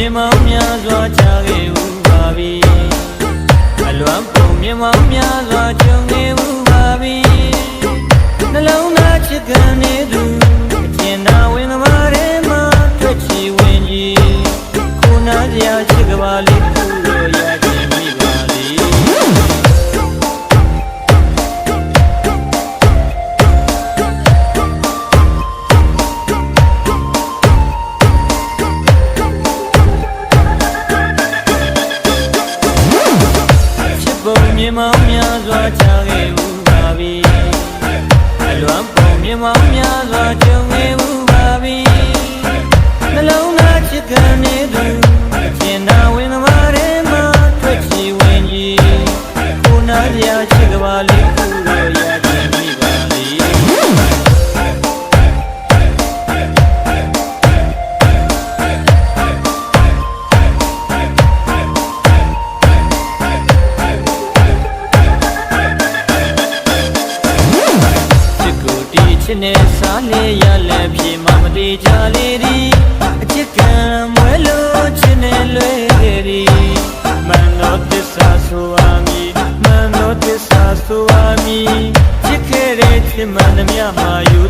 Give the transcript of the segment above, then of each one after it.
မြင်မောင်းများစွာချခဲ့ဦးပါပြီအလွမ်းပုံမြင်မောင်းများစွာကြုံခဲ့ဦးပါပြီနှလုံးသားချစ်ခံနေသူ မြင်မောင်းများစွာချခဲ့ဦးပါပြီအလွမ်းပုံမြင်မောင်းများစွာကြုံခဲ့ဦးပါပြီနှလုံးသားချစ်ခံနေသူ ကိုတီးချစ်နဲ့စားလေရလဲပြေမမတေချာလေးဒီအချစ်ကံမွဲလို့ချစ်နဲ့လွဲခဲ့ဒီမန်တော်သစ္စာဆိုအာမီမန်တော်သစ္စာဆိုအာမီချစ်ခဲ့တဲ့ချစ်မှန်သမျှမှာယူ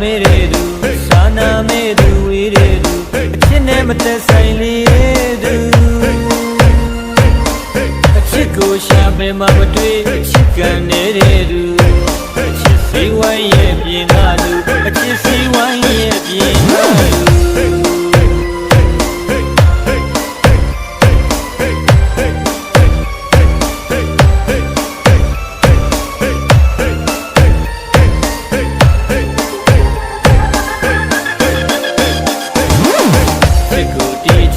တွေ့စရာမေးတဲ့သူစာနာမေးသူဝေးတဲ့သူအချစ်နဲ့မသက်ဆိုင်လေးသူအချစ်ကိုရှာပင်မမတွေ့အချစ်ကန်နေတဲ့သူအချစ်စီဝိုင်းရဲ့ပြင်ကလူအချစ်စီဝိုင်းရဲ့ပြင်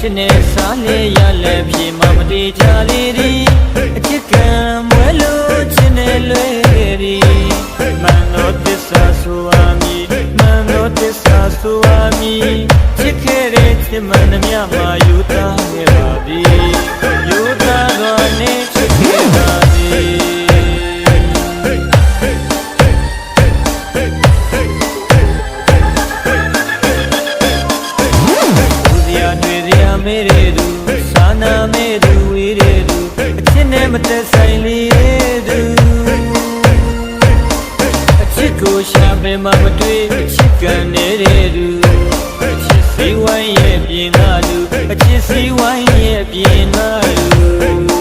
ကိုတီးချစ်နဲ့စားလေရလဲပြေမမတေချာလေးဒီအချစ်ကံမွဲလို့ချစ်နဲ့လွဲခဲ့ဒီမန်တော်သစ္စာဆိုအာမီမန်တော်သစ္စာဆိုအာမီချစ်ခဲ့တဲ့ချစ်မှန်သမျှမှာယူသား မေးတဲ့သူစာနာမေးသူဝေးတဲ့သူအချစ်နဲ့မသက်ဆိုင်လေးသူအချစ်ကိုရှာပင်မမတွေ့အချစ်ကန်နေတဲ့သူအချစ်စီဝိုင်းရဲ့ပြင်ကလူအချစ်စီဝိုင်းရဲ့ပြင်ကလူ